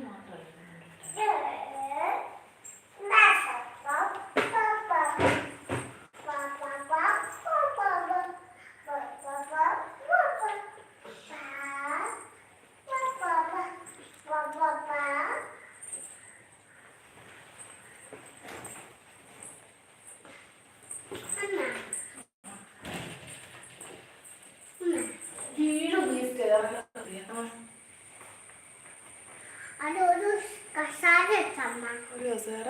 ಮಾತ್ರ കസേര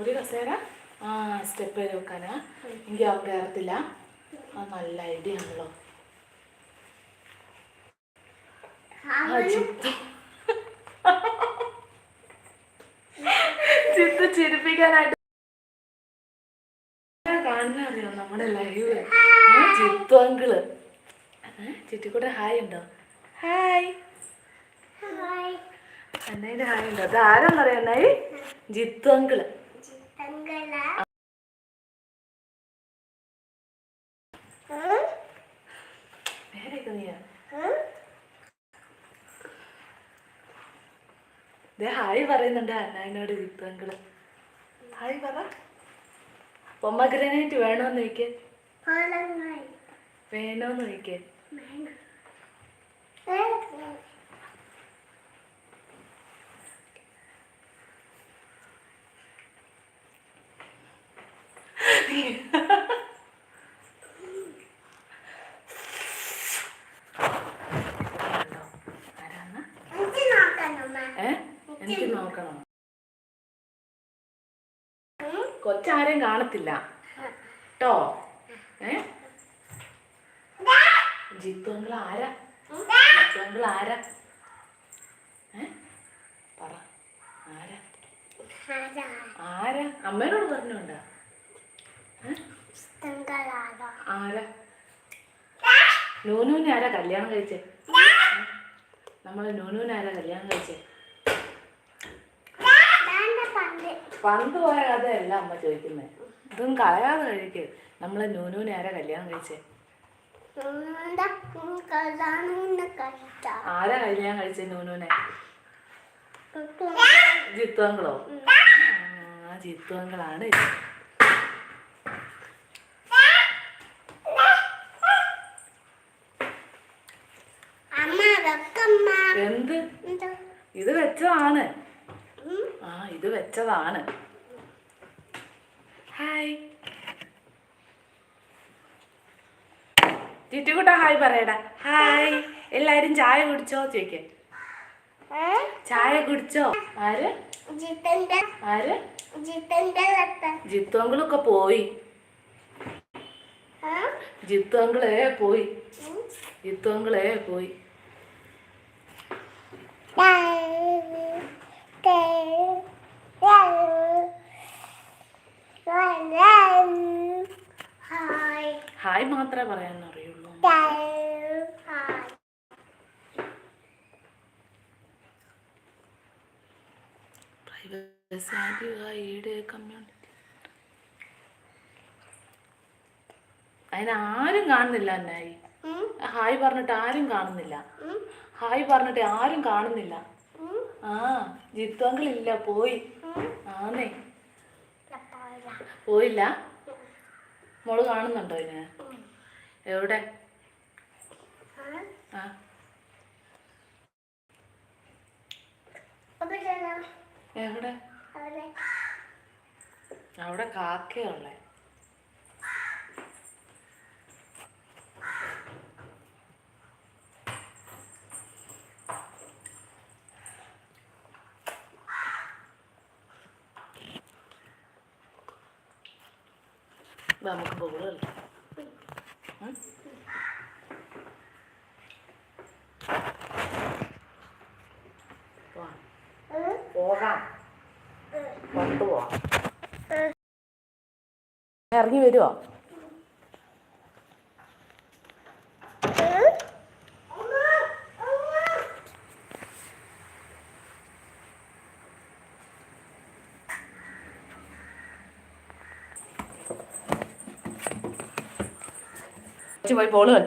ഒരു കസാര? ആ സ്റ്റെപ്പ് ചെയ്ത് വെക്കാനാ. എനിക്ക് അവൻ കയറത്തില്ല ആ നല്ല ഐഡിയ ആണല്ലോ. ചിത്തു ചിരിപ്പിക്കാനായിട്ട് നമ്മുടെ ലൈവ് ചിത്തു അങ്കിൾ ചിറ്റിക്കൂടെ ഹായ് ഉണ്ടോ? ഹായ് അന്നയുടെ ഹായ് ഉണ്ടോ? അത് ആരാന്നറിയോ അന്നായി ജിത്തു അങ്കിൾ ചിത്തങ്കല നേരെയൊക്കെ നീയാ? ദേ ഹായ് പറയുന്നുണ്ട് അന്നായനോട് ജിത്തു അങ്കിൾ ഹായ് പറ. പൊമ്മഗ്രനേറ്റ് വേണോന്ന് ചോദിക്കേ. വേണോന്ന് ചോദിക്കേ. എനിക്ക് നോക്കണം. കൊച്ചാരെയും കാണത്തില്ല. കേട്ടോ ഏ? ജിത്തു അങ്കിൾ ആരാ? ജിത്തു അങ്കിൾ ആരാ? ഏ? പറ. ആരാ? ആരാ? അമ്മേനോട് പറഞ്ഞോണ്ടാ ഏ? ആരാ? നൂനൂനെ ആരാ കല്യാണം കഴിച്ചേ? നമ്മൾ നൂനൂനെ ആരാ കല്യാണം കഴിച്ചേ? പണ്ട് പോയ കഥയല്ല അമ്മ ചോദിക്കുന്നത് ഇതൊന്നും കളയാതെ കഴിക്ക്. നമ്മളെ നൂനു ആരാ കല്യാണം കഴിച്ചേ? ആരാ കല്യാണം കഴിച്ചേ നൂനൂനെ ജിത്വങ്ങളോ ആ വെക്കമ്മ എന്ത്? ഇത് വെച്ചതാണ്. ആ ഇത് വെച്ചതാണ്. ഹായ് ചിറ്റിക്കുട്ട ഹായ് പറയടാ. ഹായ് എല്ലാരും ചായ കുടിച്ചോ? ചോദിക്കേ. ഏ? ചായ കുടിച്ചോ? ആര്? ആര്? ജിത്തു അങ്കിളൊക്കെ പോയി? ജിത്തു അങ്കിളേ പോയി. ജിത്തു അങ്കിളേ പോയി. ഹായ് മാത്രമേ പറയാൻ അറിയുള്ളൂ. പ്രൈവസി ആദ്യമായിട്ട് കമ്മ്യൂണിറ്റി അതിനാരും കാണുന്നില്ല എന്നായി ഹായ് പറഞ്ഞിട്ട് ആരും കാണുന്നില്ല. ഹായ് പറഞ്ഞിട്ട് ആരും കാണുന്നില്ല. ആ ജിത്തു അങ്കിൾ ഇല്ല പോയി. ആന്നേ പോയില്ല മോൾ കാണുന്നുണ്ടോ ഇതിന് എവിടെ ആ? എവിടെ. അവിടെ കാക്കയുള്ളേ നമുക്ക് ബോൾ കളിക്കാം? പോവാം. പോകാം ഉം. കൊണ്ടുപോവാം ഇറങ്ങി വരുമോ പോയി ബോൾ